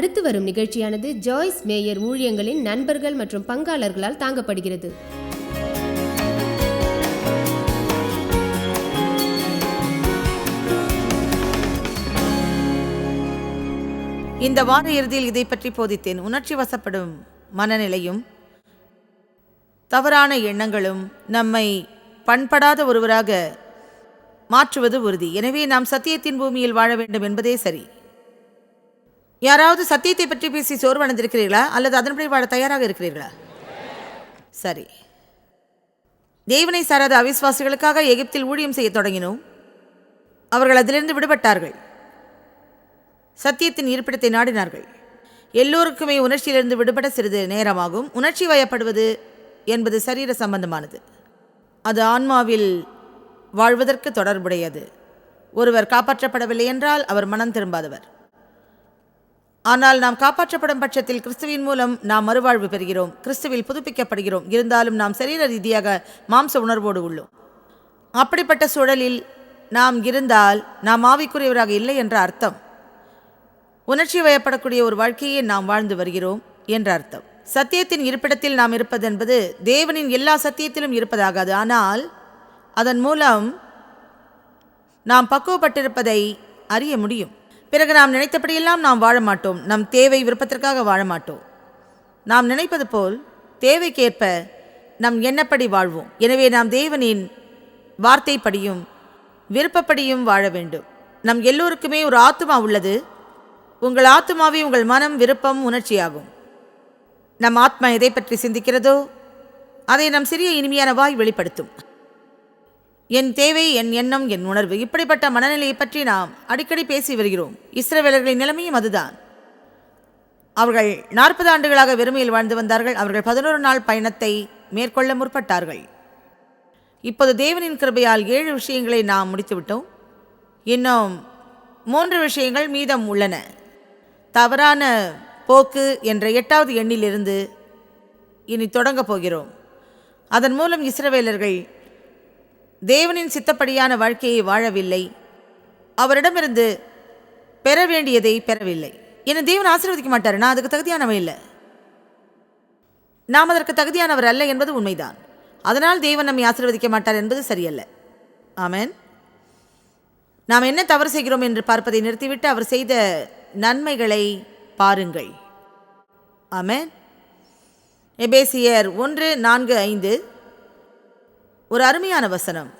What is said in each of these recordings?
அடுத்து வரும் நிகழ்ச்சியானது ஜாய்ஸ் மேயர் ஊழியங்களின் நண்பர்கள் மற்றும் பங்காளர்களால் தாங்கப்படுகிறது. இந்த வார இறுதியில் இதை பற்றி போதித்தேன். உணர்ச்சி வசப்படும் மனநிலையும் தவறான எண்ணங்களும் நம்மை பண்படாத ஒருவராக மாற்றுவது உறுதி. எனவே நாம் சத்தியத்தின் பூமியில் வாழ வேண்டும் என்பதே சரி. யாராவது சத்தியத்தை பற்றி பேசி சோர்வடைந்திருக்கிறீர்களா? அல்லது அதன்படி வாழ தயாராக இருக்கிறீர்களா? சரி. தேவனை சாராத அவிஸ்வாசிகளுக்காக எகிப்தில் ஊழியம் செய்ய தொடங்கினோம். அவர்கள் அதிலிருந்து விடுபட்டார்கள். சத்தியத்தின் இருப்பிடத்தை நாடினார்கள். எல்லோருக்குமே உணர்ச்சியிலிருந்து விடுபட சிறிது நேரமாகும். உணர்ச்சி வயப்படுவது என்பது சரீர சம்பந்தமானது. அது ஆன்மாவில் வாழ்வதற்கு தொடர்புடையது. ஒருவர் காப்பாற்றப்படவில்லை என்றால் அவர் மனம் திரும்பாதவர். ஆனால் நாம் காப்பாற்றப்படும் பட்சத்தில் கிறிஸ்துவின் மூலம் நாம் மறுவாழ்வு பெறுகிறோம். கிறிஸ்துவில் புதுப்பிக்கப்படுகிறோம். இருந்தாலும் நாம் சரீர ரீதியாக மாம்ச உணர்வோடு உள்ளோம். அப்படிப்பட்ட சூழலில் நாம் இருந்தால் நாம் ஆவிக்குரியவராக இல்லை என்ற அர்த்தம். உணர்ச்சி வயப்படக்கூடிய ஒரு வாழ்க்கையை நாம் வாழ்ந்து வருகிறோம் என்ற அர்த்தம். சத்தியத்தின் இருப்பிடத்தில் நாம் இருப்பது என்பது தேவனின் எல்லா சத்தியத்திலும் இருப்பதாகாது. ஆனால் அதன் மூலம் நாம் பக்குவப்பட்டிருப்பதை அறிய முடியும். பிறகு நாம் நினைத்தபடியெல்லாம் நாம் வாழ மாட்டோம் நம் தேவை விருப்பத்திற்காக வாழ மாட்டோம் நாம் நினைப்பது போல் தேவைக்கேற்ப நம் எண்ணப்படி வாழ்வோம். எனவே நாம் தேவனின் வார்த்தைப்படியும் விருப்பப்படியும் வாழ வேண்டும். நம் எல்லோருக்குமே ஒரு ஆத்துமா உள்ளது. உங்கள் ஆத்துமாவே உங்கள் மனம் விருப்பம் உணர்ச்சியாகும். நம் ஆத்மா எதை பற்றி சிந்திக்கிறதோ அதை நம் சிறிய இனிமையான வாய் வெளிப்படுத்தும். என் தேவை என் எண்ணம் என் உணர்வு இப்படிப்பட்ட மனநிலையை பற்றி நாம் அடிக்கடி பேசி வருகிறோம். இஸ்ரவேலர்களின் நிலைமையும் அதுதான். அவர்கள் நாற்பது ஆண்டுகளாக வெறுமையில் வாழ்ந்து வந்தார்கள். அவர்கள் பதினோரு நாள் பயணத்தை மேற்கொள்ள முற்பட்டார்கள். இப்போது தேவனின் கிருபையால் ஏழு விஷயங்களை நாம் முடித்துவிட்டோம். இன்னும் மூன்று விஷயங்கள் மீதம் உள்ளன. தவறான போக்கு என்ற எட்டாவது எண்ணிலிருந்து இனி தொடங்கப் போகிறோம். அதன் மூலம் இஸ்ரவேலர்கள் தேவனின் சித்தப்படியான வாழ்க்கையை வாழவில்லை. அவரிடமிருந்து பெற வேண்டியதை பெறவில்லை. என்னை தேவன் ஆசீர்வதிக்க மாட்டார். நான் அதுக்கு தகுதியானவன் இல்லை. நாம் அதற்கு தகுதியானவர் அல்ல என்பது உண்மைதான். அதனால் தேவன் நம்மை ஆசீர்வதிக்க மாட்டார் என்பது சரியல்ல. ஆமென். நாம் என்ன தவறு செய்கிறோம் என்று பார்ப்பதை நிறுத்திவிட்டு அவர் செய்த நன்மைகளை பாருங்கள். ஆமேன். எபேசியர் ஒன்று நான்கு ஐந்து. ஒரு அருமையான வசனம்.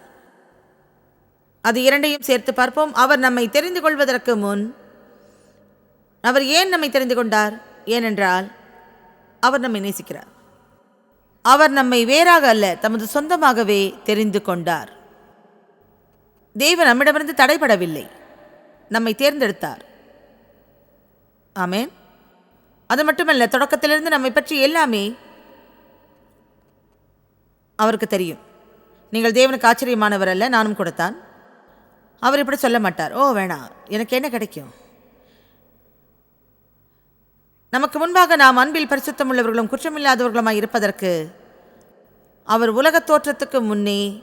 அது இரண்டையும் சேர்த்து பார்ப்போம். அவர் நம்மை தெரிந்து கொள்வதற்கு முன் அவர் ஏன் நம்மை தெரிந்து கொண்டார்? ஏனென்றால் அவர் நம்மை நேசிக்கிறார். அவர் நம்மை வேறாக அல்ல தமது சொந்தமாகவே தெரிந்து கொண்டார். தேவன் நம்மிடமிருந்து தடைபடவில்லை. நம்மை தேர்ந்தெடுத்தார். ஆமே அது மட்டுமல்ல தொடக்கத்திலிருந்து நம்மை பற்றி எல்லாமே அவருக்கு தெரியும். நீங்கள் தேவனுக்கு ஆச்சரியமானவர் அல்ல நானும் கொடுத்தான் அவர் இப்படி சொல்ல மாட்டார். ஓ வேணாம் எனக்கு என்ன கிடைக்கும்? நமக்கு முன்பாக நாம் அன்பில் பரிசுத்தம் உள்ளவர்களும் குற்றமில்லாதவர்களுமாய் இருப்பதற்கு அவர் உலகத் தோற்றத்துக்கு முன்னே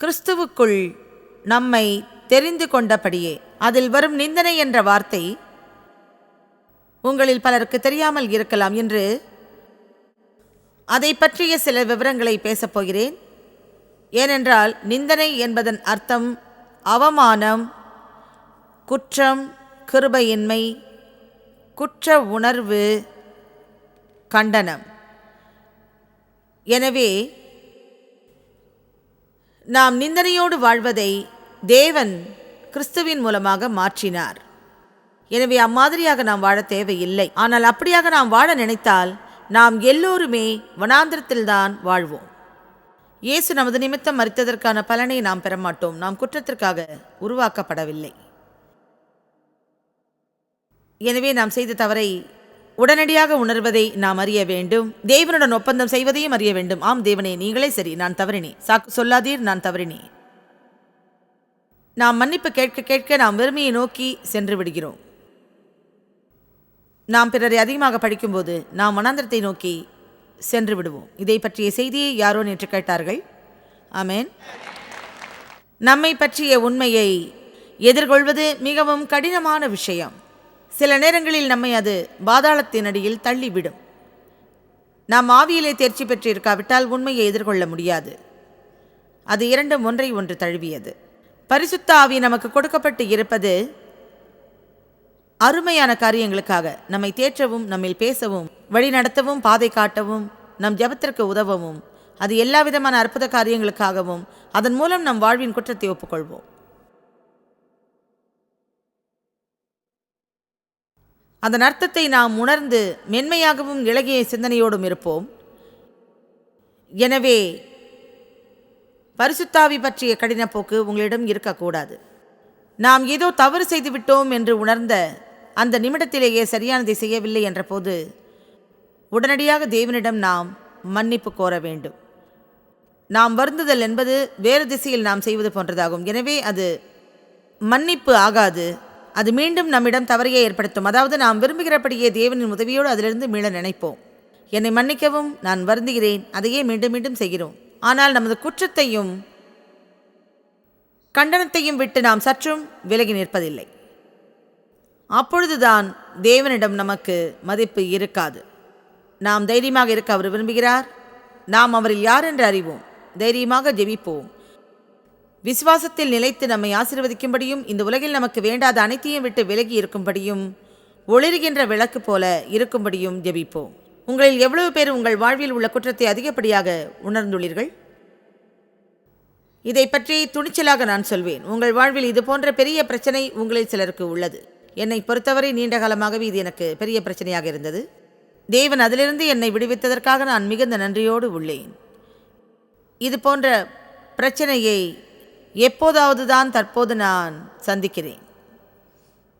கிறிஸ்துவுக்குள் நம்மை தெரிந்து கொண்டபடியே அதில் வரும் நிந்தனை என்ற வார்த்தை உங்களில் பலருக்கு தெரியாமல் இருக்கலாம் என்று அதை பற்றிய சில விவரங்களை பேசப் போகிறேன். ஏனென்றால் நிந்தனை என்பதன் அர்த்தம் அவமானம் குற்றம் கிருபையின்மை குற்ற உணர்வு கண்டனம். எனவே நாம் நிந்தனையோடு வாழ்வதை தேவன் கிறிஸ்துவின் மூலமாக மாற்றினார். எனவே அம்மாதிரியாக நாம் வாழ தேவையில்லை. ஆனால் அப்படியாக நாம் வாழ நினைத்தால் நாம் எல்லோருமே வனாந்திரத்தில்தான் வாழ்வோம். இயேசு நமது நிமித்தம் மறித்ததற்கான பலனை நாம் பெறமாட்டோம். நாம் குற்றத்திற்காக உருவாக்கப்படவில்லை. எனவே நாம் செய்த தவறை உடனடியாக உணர்வதை நாம் அறிய வேண்டும். தேவனுடன் ஒப்பந்தம் செய்வதையும் அறிய வேண்டும். ஆம் தேவனே நீங்களே சரி நான் தவறினே சாக்கு சொல்லாதீர் நான் தவறினே நாம் மன்னிப்பு கேட்க கேட்க நாம் வெறுமையை நோக்கி சென்று விடுகிறோம். நாம் பிறரை அதிகமாக படிக்கும்போது நாம் மனாந்திரத்தை நோக்கி சென்று விடுவோம் இதை பற்றிய செய்தியை யாரோ நேற்று கேட்டார்கள். ஆமேன். நம்மை பற்றிய உண்மையை எதிர்கொள்வது மிகவும் கடினமான விஷயம். சில நேரங்களில் நம்மை அது பாதாளத்தின் அடியில் தள்ளிவிடும். நாம் ஆவியிலே தேர்ச்சி பெற்றிருக்காவிட்டால் உண்மையை எதிர்கொள்ள முடியாது. அது இரண்டும் ஒன்றை ஒன்று தழுவியது. பரிசுத்த ஆவி நமக்கு கொடுக்கப்பட்டு இருப்பது அருமையான காரியங்களுக்காக நம்மை தேற்றவும் நம்மில் பேசவும் வழிநடத்தவும் பாதை காட்டவும் நம் ஜெபத்திற்கு உதவவும். அது எல்லா விதமான அற்புத காரியங்களுக்காகவும் அதன் மூலம் நம் வாழ்வின் குற்றத்தை ஒப்புக்கொள்வோம். அதன் அர்த்தத்தை நாம் உணர்ந்து மென்மையாகவும் இளகிய சிந்தனையோடும் இருப்போம். எனவே பரிசுத்தாவி பற்றிய கடினப்போக்கு உங்களிடம் இருக்கக்கூடாது. நாம் ஏதோ தவறு செய்துவிட்டோம் என்று உணர்ந்த அந்த நிமிடத்திலேயே சரியானதை செய்யவில்லை என்றபோது உடனடியாக தேவனிடம் நாம் மன்னிப்பு கோர வேண்டும். நாம் வருந்துதல் என்பது வேறு திசையில் நாம் செய்வது போன்றதாகும். எனவே அது மன்னிப்பு ஆகாது. அது மீண்டும் நம்மிடம் தவறையை ஏற்படுத்தும். அதாவது நாம் விரும்புகிறபடியே தேவனின் உதவியோடு அதிலிருந்து மீள நினைப்போம். என்னை மன்னிக்கவும் நான் வருந்துகிறேன். அதையே மீண்டும் மீண்டும் செய்கிறோம். ஆனால் நமது குற்றத்தையும் கண்டனத்தையும் விட்டு நாம் சற்றும் விலகி நிற்பதில்லை. அப்பொழுதுதான் தேவனிடம் நமக்கு மதிப்பு இருக்காது. நாம் தைரியமாக இருக்க அவர் விரும்புகிறார். நாம் அவரில் யார் என்று அறிவோம். தைரியமாக ஜெபிப்போம். விசுவாசத்தில் நிலைத்து நம்மை ஆசீர்வதிக்கும்படியும் இந்த உலகில் நமக்கு வேண்டாத அனைத்தையும் விட்டு விலகி இருக்கும்படியும் ஒளிர்கின்ற விளக்கு போல இருக்கும்படியும் ஜெபிப்போம். உங்களில் எவ்வளவு பேர் உங்கள் வாழ்வில் உள்ள குற்றத்தை அதிகப்படியாக உணர்ந்துள்ளீர்கள்? இதை பற்றி துணிச்சலாக நான் சொல்வேன். உங்கள் வாழ்வில் இது போன்ற பெரிய பிரச்சனை உங்களில் சிலருக்கு உள்ளது. என்னை பொறுத்தவரை நீண்ட காலமாகவே இது எனக்கு பெரிய பிரச்சனையாக இருந்தது. தேவன் அதிலிருந்து என்னை விடுவித்ததற்காக நான் மிகுந்த நன்றியோடு உள்ளேன். இது போன்ற பிரச்சனையை எப்போதாவது தான் தற்போது நான் சந்திக்கிறேன்.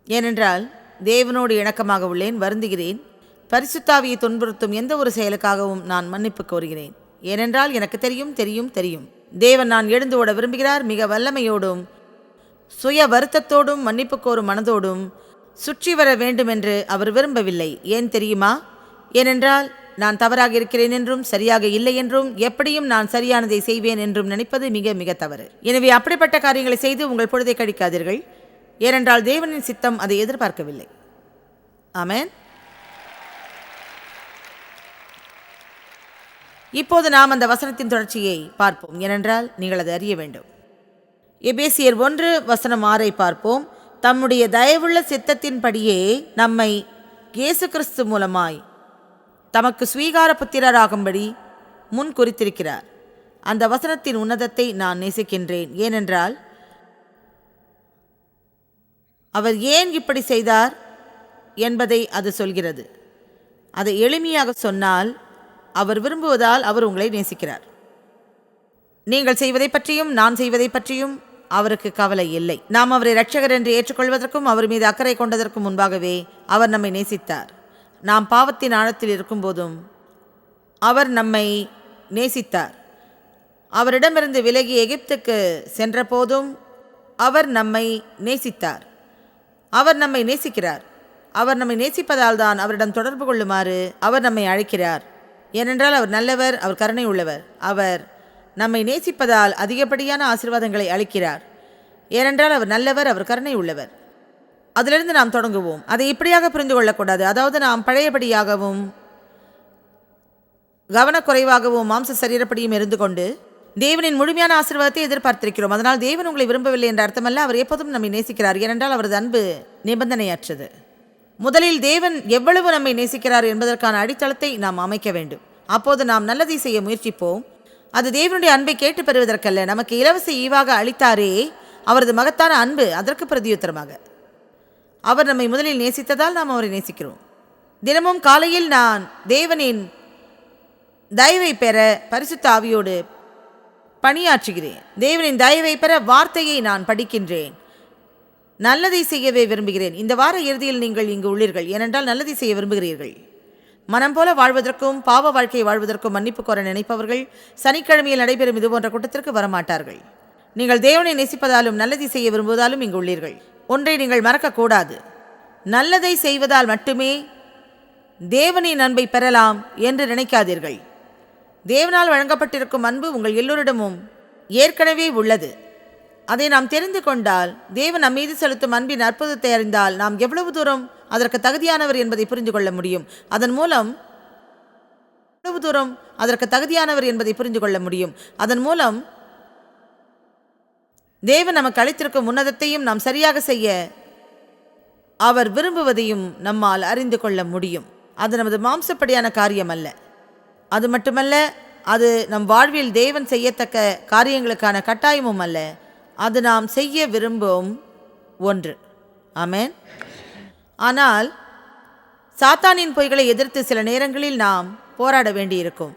ஏனென்றால் தேவனோடு இணக்கமாக உள்ளேன் வருந்துகிறேன். பரிசுத்தாவியை துன்புறுத்தும் எந்த ஒரு செயலுக்காகவும் நான் மன்னிப்பு கோருகிறேன். ஏனென்றால் எனக்கு தெரியும் தெரியும் தெரியும். தேவன் நான் எழுந்து ஓட விரும்புகிறார் மிக வல்லமையோடும் சுய வருத்தத்தோடும் மன்னிப்பு கோரும் மனதோடும் சுற்றி வர வேண்டுமென்று அவர் விரும்பவில்லை. ஏன் தெரியுமா? ஏனென்றால் நான் தவறாக இருக்கிறேன் என்றும் சரியாக இல்லை என்றும் எப்படியும் நான் சரியானதை செய்வேன் என்றும் நினைப்பது மிக மிக தவறு. எனவே அப்படிப்பட்ட காரியங்களை செய்து உங்கள் பொழுதை கழிக்காதீர்கள். ஏனென்றால் தேவனின் சித்தம் அதை எதிர்பார்க்கவில்லை. ஆமேன். இப்போது நாம் அந்த வசனத்தின் தொடர்ச்சியை பார்ப்போம். ஏனென்றால் நீங்கள் அதை அறிய வேண்டும். எபேசியர் ஒன்று வசனம் ஆறை பார்ப்போம். தம்முடைய தயவுள்ள சித்தத்தின்படியே நம்மை இயேசு கிறிஸ்து மூலமாய் தமக்கு ஸ்வீகார புத்திரராகும்படி முன் குறித்திருக்கிறார் அந்த வசனத்தின் உன்னதத்தை நான் நேசிக்கின்றேன். ஏனென்றால் அவர் ஏன் இப்படி செய்தார் என்பதை அது சொல்கிறது. அதை எளிமையாக சொன்னால் அவர் விரும்புவதால் அவர் உங்களை நேசிக்கிறார். நீங்கள் செய்வதை பற்றியும் நான் செய்வதை பற்றியும் அவருக்கு கவலை இல்லை. நாம் அவரை ரட்சகர் என்று ஏற்றுக்கொள்வதற்கும் அவர் மீது அக்கறை கொண்டதற்கும் முன்பாகவே அவர் நம்மை நேசித்தார். நாம் பாவத்தின் ஆழத்தில் இருக்கும்போதும் அவர் நம்மை நேசித்தார். அவரிடமிருந்து விலகி எகிப்துக்கு சென்றபோதும் அவர் நம்மை நேசித்தார். அவர் நம்மை நேசிக்கிறார். அவர் நம்மை நேசிப்பதால் தான் அவரிடம் தொடர்பு கொள்ளுமாறு அவர் நம்மை அழைக்கிறார். ஏனென்றால் அவர் நல்லவர் அவர் கருணை உள்ளவர். அவர் நம்மை நேசிப்பதால் அதிகப்படியான ஆசிர்வாதங்களை அளிக்கிறார். ஏனென்றால் அவர் நல்லவர் அவர் கருணை உள்ளவர். அதிலிருந்து நாம் தொடங்குவோம். அதை இப்படியாக புரிந்து கொள்ளக்கூடாது. அதாவது நாம் பழையபடியாகவும் கவனக்குறைவாகவும் மாம்ச சரீரப்படியும் இருந்து கொண்டு தேவனின் முழுமையான ஆசீர்வாதத்தை எதிர்பார்த்திருக்கிறோம். அதனால் தேவன் உங்களை விரும்பவில்லை என்ற அர்த்தமல்ல. அவர் எப்போதும் நம்மை நேசிக்கிறார். ஏனென்றால் அவரது அன்பு நிபந்தனையற்றது. முதலில் தேவன் எவ்வளவு நம்மை நேசிக்கிறார் என்பதற்கான அடித்தளத்தை நாம் அமைக்க வேண்டும். அப்போது நாம் நல்லதை செய்ய முயற்சிப்போம். அது தேவனுடைய அன்பை கேட்டு பெறுவதற்கல்ல. நமக்கு இலவச ஈவாக அளித்தாரே அவரது மகத்தான அன்பு அதற்கு பிரதியுத்தரமாக. அவர் நம்மை முதலில் நேசித்ததால் நாம் அவரை நேசிக்கிறோம். தினமும் காலையில் நான் தேவனின் தயவை பெற பரிசுத்த ஆவியோடு பணியாற்றுகிறேன். தேவனின் தயவை பெற வார்த்தையை நான் படிக்கின்றேன். நல்லதை செய்யவே விரும்புகிறேன். இந்த வார இறுதியில் நீங்கள் இங்கு உள்ளீர்கள். ஏனென்றால் நல்லதை செய்ய விரும்புகிறீர்கள். மனம் போல வாழ்வதற்கும் பாவ வாழ்க்கையை வாழ்வதற்கும் மன்னிப்பு கோர நினைப்பவர்கள் சனிக்கிழமையில் நடைபெறும் இதுபோன்ற கூட்டத்திற்கு வரமாட்டார்கள். நீங்கள் தேவனை நேசிப்பதாலும் நல்லதை செய்ய விரும்புவதாலும் இங்கு உள்ளீர்கள். ஒன்றை நீங்கள் மறக்கக்கூடாது. நல்லதை செய்வதால் மட்டுமே தேவனின் அன்பை பெறலாம் என்று நினைக்காதீர்கள். தேவனால் வழங்கப்பட்டிருக்கும் அன்பு உங்கள் எல்லோரிடமும் ஏற்கனவே உள்ளது. அதை நாம் தெரிந்து கொண்டால் தேவன் நம் மீது செலுத்தும் அன்பின் அற்புதத்தை அறிந்தால் நாம் எவ்வளவு தூரம் அதற்கு தகுதியானவர் என்பதை புரிந்து கொள்ள முடியும். அதன் மூலம் எவ்வளவு தூரம் அதற்கு தகுதியானவர் என்பதை புரிந்து கொள்ள முடியும். அதன் மூலம் தேவன் நமக்கு அளித்திருக்கும் உன்னதத்தையும் நாம் சரியாக செய்ய அவர் விரும்புவதையும் நம்மால் அறிந்து கொள்ள முடியும். அது நமது மாம்சப்படியான காரியம் அல்ல அது மட்டுமல்ல அது நம் வாழ்வில் தேவன் செய்யத்தக்க காரியங்களுக்கான கட்டாயமும் அல்ல. அது நாம் செய்ய விரும்பும் ஒன்று. ஆமேன். ஆனால் சாத்தானின் பொய்களை எதிர்த்து சில நேரங்களில் நாம் போராட வேண்டியிருக்கும்.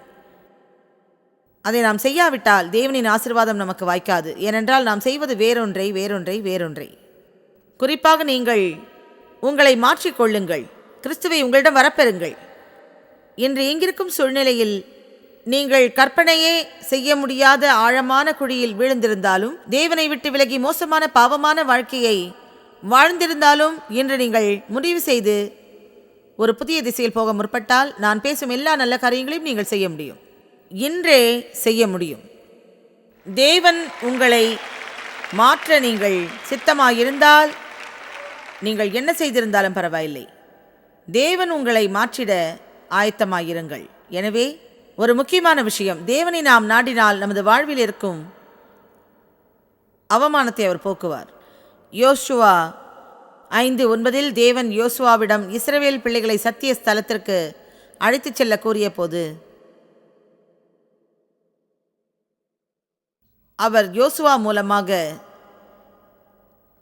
அதை நாம் செய்யாவிட்டால் தேவனின் ஆசீர்வாதம் நமக்கு வாய்க்காது. ஏனென்றால் நாம் செய்வது வேறொன்றை வேறொன்றை வேறொன்றை. குறிப்பாக நீங்கள் உங்களை மாற்றிக்கொள்ளுங்கள் கிறிஸ்துவை உங்களிடம் வரப்பெறுங்கள். இன்று எங்கிருக்கும் சூழ்நிலையில் நீங்கள் கற்பனையே செய்ய முடியாத ஆழமான குழியில் விழுந்திருந்தாலும் தேவனை விட்டு விலகி மோசமான பாவமான வாழ்க்கையை வாழ்ந்திருந்தாலும் இன்று நீங்கள் முடிவு செய்து ஒரு புதிய திசையில் போக முற்பட்டால் நான் பேசும் எல்லா நல்ல காரியங்களையும் நீங்கள் செய்ய முடியும். இன்றே செய்ய முடியும். தேவன் உங்களை மாற்ற நீங்கள் சித்தமாயிருந்தால் நீங்கள் என்ன செய்திருந்தாலும் பரவாயில்லை. தேவன் உங்களை மாற்றிட ஆயத்தமாயிருங்கள். எனவே ஒரு முக்கியமான விஷயம். தேவனை நாம் நாடினால் நமது வாழ்வில் இருக்கும் அவமானத்தை அவர் போக்குவார். யோசுவா ஐந்து ஒன்பதில் தேவன் யோசுவாவிடம் இஸ்ரவேல் பிள்ளைகளை சத்திய ஸ்தலத்திற்கு அழைத்துச் செல்ல கூறிய போது அவர் யோசுவா மூலமாக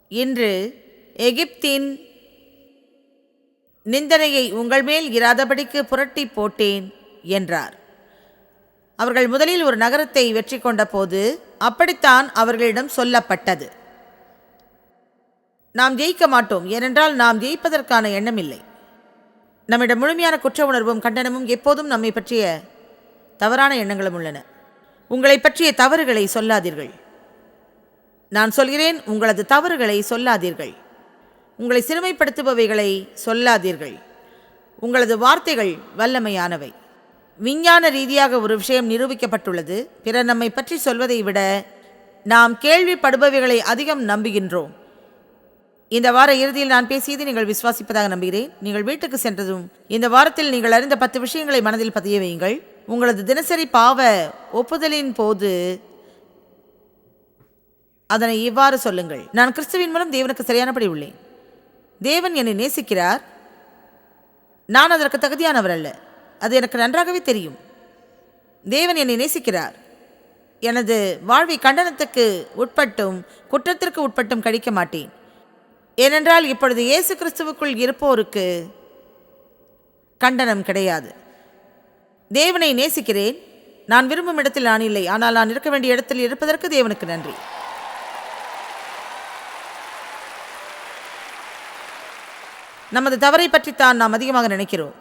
இன்று எகிப்தின் நிந்தனையை உங்கள் மேல் இராதபடிக்கு புரட்டி போட்டேன் என்றார். அவர்கள் முதலில் ஒரு நகரத்தை வெற்றி கொண்ட போது அப்படித்தான் அவர்களிடம் சொல்லப்பட்டது. நாம் ஜெயிக்க மாட்டோம் ஏனென்றால் நாம் ஜெயிப்பதற்கான எண்ணமில்லை. நம்மிடம் முழுமையான குற்ற உணர்வும் கண்டனமும் எப்போதும் நம்மை பற்றிய தவறான எண்ணங்களும் உள்ளன. உங்களை பற்றிய தவறுகளை சொல்லாதீர்கள். நான் சொல்கிறேன் உங்களது தவறுகளை சொல்லாதீர்கள். உங்களை சிறுமைப்படுத்துபவைகளை சொல்லாதீர்கள். உங்களது வார்த்தைகள் வல்லமையானவை. விஞ்ஞான ரீதியாக ஒரு விஷயம் நிரூபிக்கப்பட்டுள்ளது. பிறர் நம்மை பற்றி சொல்வதை விட நாம் கேள்விப்படுபவைகளை அதிகம் நம்புகின்றோம். இந்த வார இறுதியில் நான் பேசியது நீங்கள் விசுவாசிப்பதாக நம்புகிறேன். நீங்கள் வீட்டுக்கு சென்றதும் இந்த வாரத்தில் நீங்கள் அறிந்த பத்து விஷயங்களை மனதில் பதிய வையுங்கள். உங்களது தினசரி பாவ ஒப்புதலின் போது அதனை இவ்வாறு சொல்லுங்கள். நான் கிறிஸ்துவின் மூலம் தேவனுக்கு சரியானபடி உள்ளேன். தேவன் என்னை நேசிக்கிறார். நான் அதற்கு தகுதியானவர் அல்ல. அது எனக்கு நன்றாகவே தெரியும். தேவன் என்னை நேசிக்கிறார். எனது வாழ்வை கண்டனத்துக்கு உட்பட்டும் குற்றத்திற்கு உட்பட்டும் கழிக்க மாட்டேன். ஏனென்றால் இப்பொழுது இயேசு கிறிஸ்துவுக்குள் இருப்போருக்கு கண்டனம் கிடையாது. தேவனை நேசிக்கிறேன். நான் விரும்பும் இடத்தில் நான் இல்லை. ஆனால் நான் இருக்க வேண்டிய இடத்தில் இருப்பதற்கு தேவனுக்கு நன்றி. நமது தவறை பற்றித்தான் நாம் அதிகமாக நினைக்கிறோம்.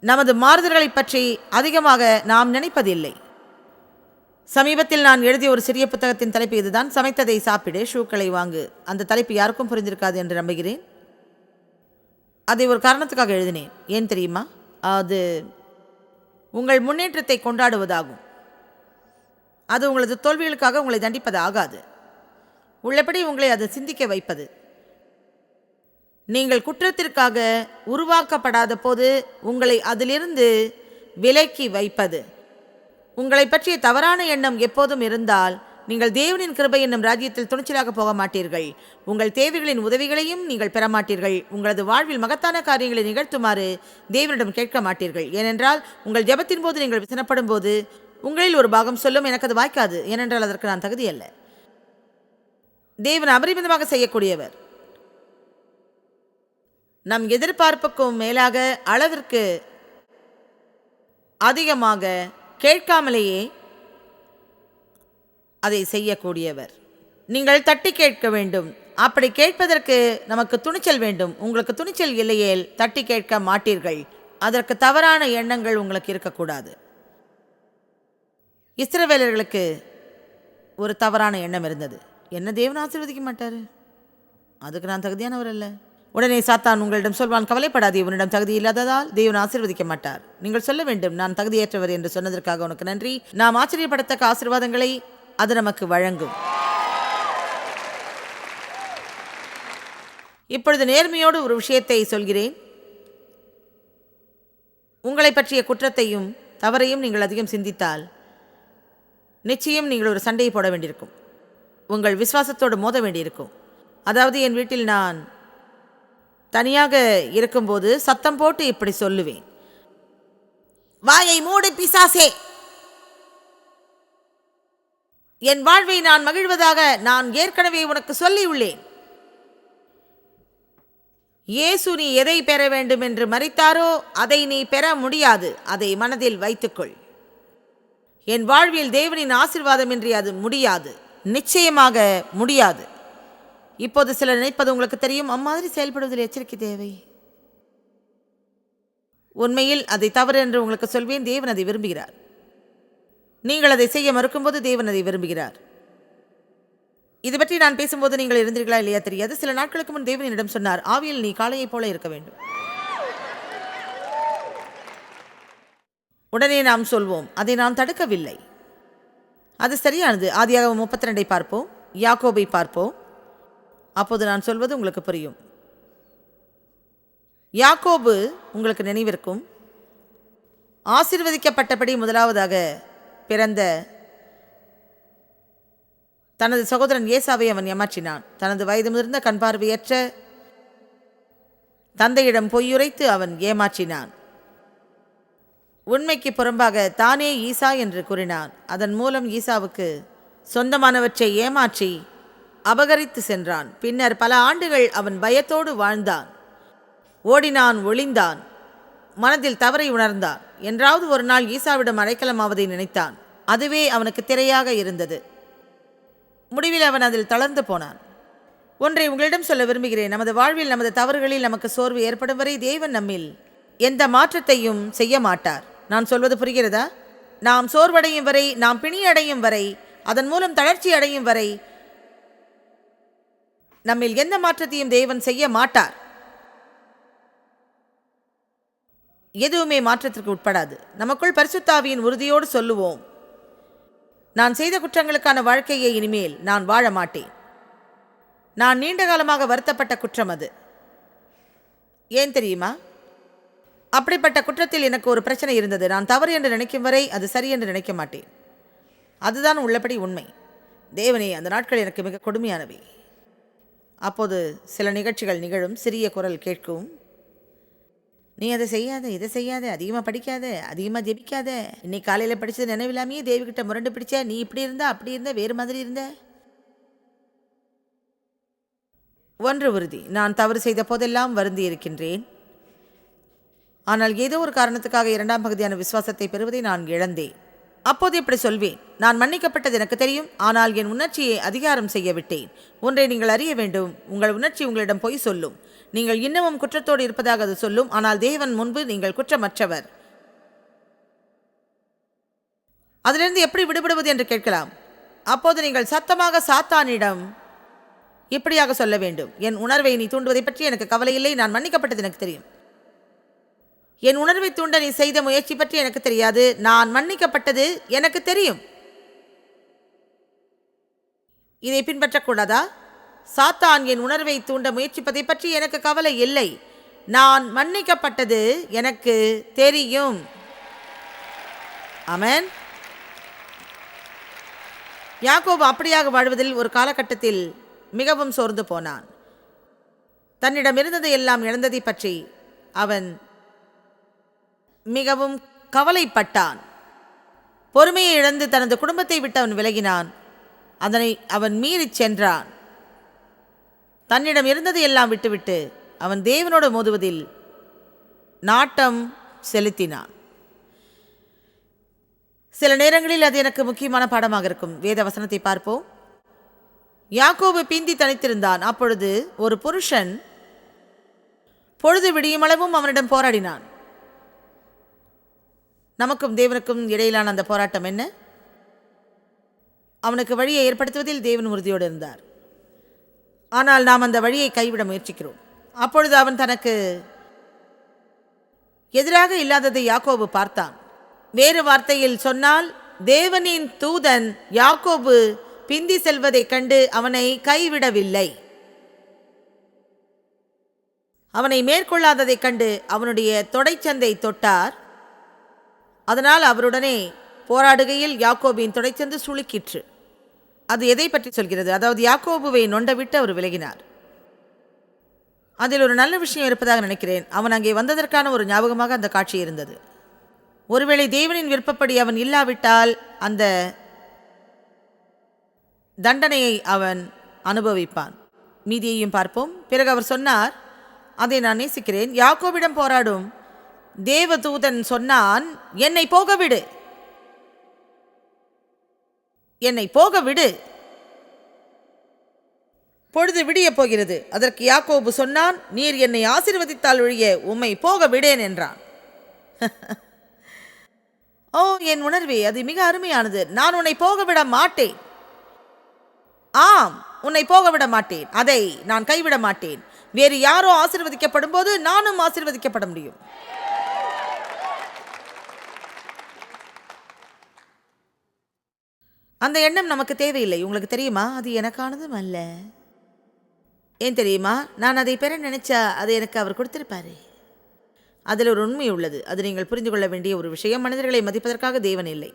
நமது மாறுதல்களை பற்றி அதிகமாக நாம் நினைப்பதில்லை. சமீபத்தில் நான் எழுதிய ஒரு சிறிய புத்தகத்தின் தலைப்பு இதுதான். சமைத்ததை சாப்பிடு ஷூக்களை வாங்கு. அந்த தலைப்பு யாருக்கும் புரிந்திருக்காது என்று நம்புகிறேன். அதை ஒரு காரணத்துக்காக எழுதினேன். ஏன் தெரியுமா? அது உங்கள் முன்னேற்றத்தை கொண்டாடுவதாகும். அது உங்களது தோல்விகளுக்காக உங்களை தண்டிப்பது ஆகாது. உள்ளபடி உங்களை அது சிந்திக்க வைப்பது. நீங்கள் குற்றத்திற்காக உருவாக்கப்படாத போது உங்களை அதிலிருந்து விலக்கி வைப்பது. உங்களை பற்றிய தவறான எண்ணம் எப்போதும் இருந்தால் நீங்கள் தேவனின் கிருபை என்னும் ராஜ்யத்தில் துணிச்சலாக போக மாட்டீர்கள். உங்கள் தேவைகளின் உதவிகளையும் நீங்கள் பெற மாட்டீர்கள். உங்களது வாழ்வில் மகத்தான காரியங்களை நிகழ்த்துமாறு தேவனிடம் கேட்க மாட்டீர்கள். ஏனென்றால் உங்கள் ஜெபத்தின் போது நீங்கள் விசனப்படும் போது உங்களில் ஒரு பாகம் சொல்லும் எனக்கு அது வாய்க்காது. ஏனென்றால் அதற்கு நான் தகுதி அல்ல தேவன் அபரிமிதமாக செய்யக்கூடியவர். நம் எதிர்பார்ப்புக்கும் மேலாக அளவிற்கு அதிகமாக கேட்காமலேயே அதை செய்யக்கூடியவர். நீங்கள் தட்டி கேட்க வேண்டும். அப்படி கேட்பதற்கு நமக்கு துணிச்சல் வேண்டும். உங்களுக்கு துணிச்சல் இல்லையேல் தட்டி கேட்க மாட்டீர்கள். அதற்கு தவறான எண்ணங்கள் உங்களுக்கு இருக்கக்கூடாது. இஸ்ரவேலர்களுக்கு ஒரு தவறான எண்ணம் இருந்தது. என்ன தேவன் ஆசீர்வதிக்க மாட்டார்? அதுக்கு நான் தகுதியானவர் அல்ல. உடனே சாத்தான் உங்களிடம் சொல்வான் கவலைப்படாதே உன்னிடம் தகுதி இல்லாததால் தேவன் ஆசிர்வதிக்க மாட்டார். நீங்கள் சொல்ல வேண்டும் நான் தகுதியற்றவர் என்று சொன்னதற்காக உனக்கு நன்றி. நாம் ஆச்சரியப்படத்தக்க ஆசீர்வாதங்களை அது நமக்கு வழங்கும். இப்பொழுது நேர்மையோடு ஒரு விஷயத்தை சொல்கிறேன். உங்களை பற்றிய குற்றத்தையும் தவறையும் நீங்கள் அதிகம் சிந்தித்தால் நிச்சயம் நீங்கள் ஒரு சண்டையை போட வேண்டியிருக்கும். உங்கள் விசுவாசத்தோடு மோத வேண்டியிருக்கும். அதாவது என் வீட்டில் நான் தனியாக இருக்கும்போது சத்தம் போட்டு இப்படி சொல்லுவேன். வாயை மூடு பிசாசே! என் வாழ்வை நான் மகிழ்வதாக நான் ஏற்கனவே உனக்கு சொல்லியுள்ளேன். இயேசு நீ எதை பெற வேண்டும் என்று மறித்தாரோ அதை நீ பெற முடியாது. அதை மனதில் வைத்துக்கொள். என் வாழ்வில் தேவனின் ஆசிர்வாதமின்றி அது முடியாது. நிச்சயமாக முடியாது. இப்போது சில நினைப்பது உங்களுக்கு தெரியும் அம்மாதிரி செயல்படுவதில் எச்சரிக்கை தேவை. உண்மையில் அதை தவறு என்று உங்களுக்கு சொல்வேன் தேவன் அதை விரும்புகிறார். நீங்கள் அதை செய்ய மறுக்கும்போது தேவன் அதை விரும்புகிறார். இது பற்றி நான் பேசும்போது நீங்கள் இருந்தீர்களா இல்லையா தெரியாது. சில நாட்களுக்கு முன் தேவன் என்னிடம் சொன்னார் ஆவியில் நீ காளையைப் போல இருக்க வேண்டும். உடனே நாம் சொல்வோம் அதை நாம் தடுக்கவில்லை. அது சரியானது. ஆதியாக முப்பத்தி ரெண்டை பார்ப்போம் யாக்கோபை பார்ப்போம். அப்போது நான் சொல்வது உங்களுக்கு புரியும். யாக்கோபு உங்களுக்கு நினைவிருக்கும்? ஆசிர்வதிக்கப்பட்டபடி முதலாவதாக பிறந்த தனது சகோதரன் ஏசாவை அவன் ஏமாற்றினான். தனது வயது முதிர்ந்த கண்பார்வையற்ற தந்தையிடம் பொய்யுரைத்து அவன் ஏமாற்றினான். உண்மைக்கு புறம்பாக தானே ஈசா என்று கூறினான். அதன் மூலம் ஈசாவுக்கு சொந்தமானவற்றை ஏமாற்றி அபகரித்து சென்றான். பின்னர் பல ஆண்டுகள் அவன் பயத்தோடு வாழ்ந்தான். ஓடினான் ஒளிந்தான். மனதில் தவறை உணர்ந்தான். என்றாவது ஒரு நாள் ஈசாவிடம் அடைக்கலமாவதை நினைத்தான். அதுவே அவனுக்கு திரையாக இருந்தது. முடிவில் அவன் அதில் தளர்ந்து போனான். ஒன்றை உங்களிடம் சொல்ல விரும்புகிறேன். நமது வாழ்வில் நமது தவறுகளில் நமக்கு சோர்வு ஏற்படும் வரை தேவன் நம்மில் எந்த மாற்றத்தையும் செய்ய மாட்டார். நான் சொல்வது புரிகிறதா? நாம் சோர்வடையும் வரை நாம் பிணி அடையும் வரை அதன் மூலம் தளர்ச்சி அடையும் வரை நம்மில் எந்த மாற்றத்தையும் தேவன் செய்ய மாட்டார். எதுவுமே மாற்றத்திற்கு உட்படாது. நமக்குள் பரிசுத்தாவியின் உறுதியோடு சொல்லுவோம். நான் செய்த குற்றங்களுக்கான வாழ்க்கையை இனிமேல் நான் வாழ மாட்டேன். நான் நீண்ட காலமாக வருத்தப்பட்ட குற்றம் அது. ஏன் தெரியுமா? அப்படிப்பட்ட குற்றத்தில் எனக்கு ஒரு பிரச்சனை இருந்தது. நான் தவறு என்று நினைக்கும் வரை அது சரி என்று நினைக்க மாட்டேன். அதுதான் உள்ளபடி உண்மை. தேவனே அந்த நாட்கள் எனக்கு மிக கொடுமையானவை. அப்போது சில நிகழ்ச்சிகள் நிகழும். சிறிய குரல் கேட்கும். நீ அதை செய்யாத இதை செய்யாத அதிகமாக படிக்காத அதிகமாக ஜெபிக்காத. இன்னைக்கு காலையில் படித்தது நினைவில்லாமையே தேவிகிட்ட முரண்டு பிடிச்ச நீ இப்படி இருந்தா அப்படி இருந்த வேறு மாதிரி இருந்த? ஒன்று உறுதி. நான் தவறு செய்த போதெல்லாம் வருந்தி இருக்கின்றேன். ஆனால் ஏதோ ஒரு காரணத்துக்காக இரண்டாம் பகுதியான விசுவாசத்தை பெறுவதை நான் இழந்தேன். அப்போது இப்படி சொல்வேன் நான் மன்னிக்கப்பட்டது எனக்கு தெரியும் ஆனால் என் உணர்ச்சியை அதிகாரம் செய்ய விட்டேன். ஒன்றை நீங்கள் அறிய வேண்டும் உங்கள் உணர்ச்சி உங்களிடம் பொய் சொல்லும். நீங்கள் இன்னமும் குற்றத்தோடு இருப்பதாக அது சொல்லும் ஆனால் தேவன் முன்பு நீங்கள் குற்றமற்றவர். அதிலிருந்து எப்படி விடுபடுவது என்று கேட்கலாம். அப்போது நீங்கள் சத்தமாக சாத்தானிடம் இப்படியாக சொல்ல வேண்டும் என் உணர்வை நீ தூண்டுவதை பற்றி எனக்கு கவலை இல்லை நான் மன்னிக்கப்பட்டது எனக்கு தெரியும். என் உணர்வை தூண்ட நீ செய்த முயற்சி பற்றி எனக்கு தெரியாது. நான் மன்னிக்கப்பட்டது எனக்கு தெரியும். இதை பின்பற்றக்கூடாதா? சாத்தான் என் உணர்வை தூண்ட முயற்சிப்பதை பற்றி எனக்கு கவலை இல்லை. நான் மன்னிக்கப்பட்டது எனக்கு தெரியும். அமேன் யாக்கோபு அப்படியாக வாழ்வதில் ஒரு காலகட்டத்தில் மிகவும் சோர்ந்து போனான். தன்னிடம் இருந்ததை எல்லாம் இழந்ததை பற்றி அவன் மிகவும் கவலைப்பட்டான். பொறுமையை இழந்து தனது குடும்பத்தை விட்டு அவன் விலகினான். அதனை அவன் மீறிச் சென்றான். தன்னிடம் இருந்ததை எல்லாம் விட்டுவிட்டு அவன் தேவனோடு மோதுவதில் நாட்டம் செலுத்தினான். சில நேரங்களில் அது எனக்கு முக்கியமான பாடமாக இருக்கும். வேத வசனத்தை பார்ப்போம். யாக்கோபு பிந்தி தனித்திருந்தான். அப்பொழுது ஒரு புருஷன் பொழுது விடியுமளவும் அவனிடம் போராடினான். நமக்கும் தேவனுக்கும் இடையிலான அந்த போராட்டம் என்ன? அவனுக்கு வழியை ஏற்படுத்துவதில் தேவன் உறுதியோடு இருந்தார். ஆனால் நாம் அந்த வழியை கைவிட முயற்சிக்கிறோம். அப்பொழுது அவன் தனக்கு எதிராக இல்லாததை யாக்கோபு பார்த்தான். வேறு வார்த்தையில் சொன்னால் தேவனின் தூதன் யாக்கோபு பிந்தி செல்வதைக் கண்டு அவனை கைவிடவில்லை. அவனை மேற்கொள்ளாததைக் கண்டு அவனுடைய தொடைச்சந்தை தொட்டார். அதனால் அவருடனே போராடுகையில் யாக்கோபின் தொடைச்சந்து சுளுக்கிற்று. அது எதை பற்றி சொல்கிறது? அதாவது யாக்கோபுவை நொண்டவிட்டு அவர் விலகினார். அதில் ஒரு நல்ல விஷயம் இருப்பதாக நினைக்கிறேன். அவன் அங்கே வந்ததற்கான ஒரு ஞாபகமாக அந்த காட்சி இருந்தது. ஒருவேளை தேவனின் விருப்பப்படி அவன் இல்லாவிட்டால் அந்த தண்டனையை அவன் அனுபவிப்பான். மீதியையும் பார்ப்போம். பிறகு அவர் சொன்னார் அதை நான் நேசிக்கிறேன். யாக்கோவிடம் போராடும் தேவதூதன் சொன்னான் என்னை போகவிடு. என்னை போகவிடு. பொழுது விடியப் போகிறது. அதற்கு யாக்கோபு சொன்னான் நீர் என்னை ஆசிர்வதித்தால் ஒழிய உம்மை போக விடேன் என்றான். ஓ என் உணர்வே அது மிக அருமையானது. நான் உன்னை போக விட மாட்டேன். ஆம் உன்னை போக விட மாட்டேன். அதை நான் கைவிட மாட்டேன். வேறு யாரோ ஆசிர்வதிக்கப்படும் போது நானும் ஆசிர்வதிக்கப்பட முடியும். அந்த எண்ணம் நமக்கு தேவையில்லை. உங்களுக்கு தெரியுமா? அது எனக்கானதும் அல்ல. ஏன் தெரியுமா? நான் அதை பெற நினைச்சா அதை எனக்கு அவர் கொடுத்திருப்பாரு. அதில் ஒரு உண்மை உள்ளது. அது நீங்கள் புரிந்து கொள்ள வேண்டிய ஒரு விஷயம். மனிதர்களை மதிப்பதற்காக தேவன் இல்லை.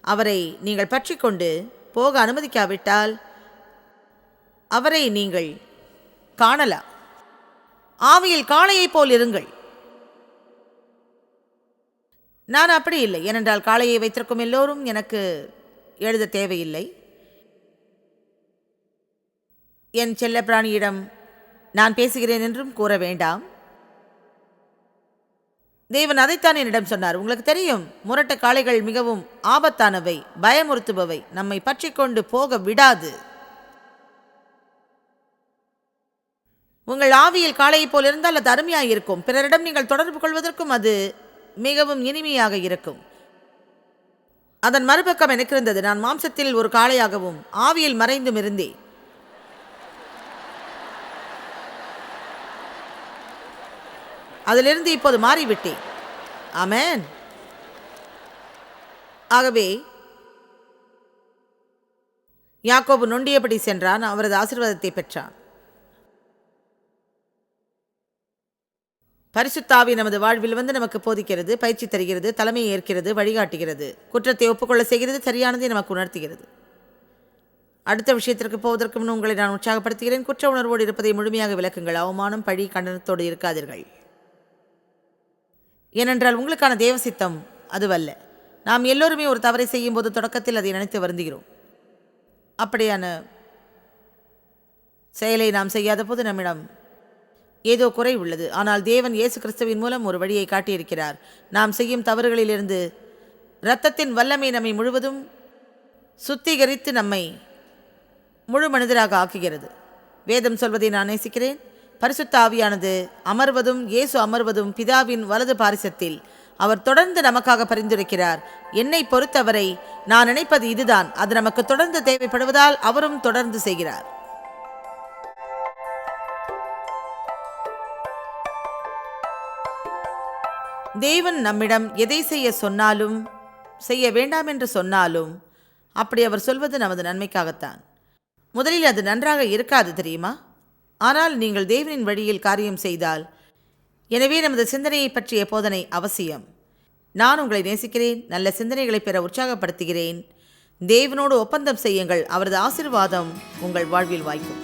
அவரை நீங்கள் பற்றி கொண்டு போக அனுமதிக்காவிட்டால் அவரை நீங்கள் காணலாம். ஆவியில் காளையைப் போல் இருங்கள். நான் அப்படி இல்லை. ஏனென்றால் காளையை வைத்திருக்கும் எல்லோரும் எனக்கு எழுத தேவையில்லை. என் செல்லப்பிராணியிடம் நான் பேசுகிறேன் என்றும் கூற வேண்டாம். தேவன் அதைத்தான் என்னிடம் சொன்னார். உங்களுக்கு தெரியும் முரட்ட காளைகள் மிகவும் ஆபத்தானவை பயமுறுத்துபவை நம்மை பற்றி கொண்டு போக விடாது. உங்கள் ஆவியில் காளையைப் போல் இருந்தால் அது அருமையாக இருக்கும் பிறரிடம் நீங்கள் தொடர்பு கொள்வதற்கும் அது மிகவும் இனிமையாக இருக்கும். அதன் மறுபக்கம் எனக்கு இருந்தது. நான் மாம்சத்தில் ஒரு காளையாகவும் ஆவியில் மறைந்தும் இருந்தேன். அதிலிருந்து இப்போது மாறிவிட்டேன். ஆமென். ஆகவே யாக்கோபு நொண்டியபடி சென்றான். அவரது ஆசிர்வாதத்தை பெற்றான். பரிசுத்தாவி நமது வாழ்வில் வந்து நமக்கு போதிக்கிறது பயிற்சி தருகிறது தலைமையை ஏற்கிறது வழிகாட்டுகிறது. குற்றத்தை ஒப்புக்கொள்ள செய்கிறது சரியானதை நமக்கு உணர்த்துகிறது. அடுத்த விஷயத்திற்கு போவதற்கு முன் உங்களை நான் உற்சாகப்படுத்துகிறேன். குற்ற உணர்வோடு இருப்பதை முழுமையாக விளக்குங்கள். அவமானம் பழி கண்டனத்தோடு இருக்காதீர்கள். ஏனென்றால் உங்களுக்கான தேவ சித்தம் அதுவல்ல. நாம் எல்லோருமே ஒரு தவறை செய்யும் போது தொடக்கத்தில் அதை நினைத்து வருந்துகிறோம். அப்படியான செயலை நாம் செய்யாத போது நம்மிடம் ஏதோ குறை உள்ளது. ஆனால் தேவன் இயேசு கிறிஸ்துவின் மூலம் ஒரு வழியை காட்டியிருக்கிறார். நாம் செய்யும் தவறுகளிலிருந்து இரத்தத்தின் வல்லமை நம்மை முழுவதும் சுத்திகரித்து நம்மை முழு மனிதராக ஆக்குகிறது. வேதம் சொல்வதை நான் நேசிக்கிறேன். பரிசுத்த ஆவியானது அமர்வதும் இயேசு அமர்வதும் பிதாவின் வலது பாரிசத்தில் அவர் தொடர்ந்து நமக்காக பரிந்துரைக்கிறார். என்னை பொறுத்தவரை நான் நினைப்பது இதுதான். அது நமக்கு தொடர்ந்து தேவைப்படுவதால் அவரும் தொடர்ந்து செய்கிறார். தேவன் நம்மிடம் எதை செய்ய சொன்னாலும் செய்ய வேண்டாம் என்று சொன்னாலும் அப்படி அவர் சொல்வது நமது நன்மைக்காகத்தான். முதலில் அது நன்றாக இருக்காது தெரியுமா? ஆனால் நீங்கள் தேவனின் வழியில் காரியம் செய்தால் எனவே நமது சிந்தனையை பற்றிய போதனை அவசியம். நான் உங்களை நேசிக்கிறேன் நல்ல சிந்தனைகளை பெற உற்சாகப்படுத்துகிறேன். தேவனோடு ஒப்பந்தம் செய்யுங்கள் அவரது ஆசீர்வாதம் உங்கள் வாழ்வில் வாய்க்கும்.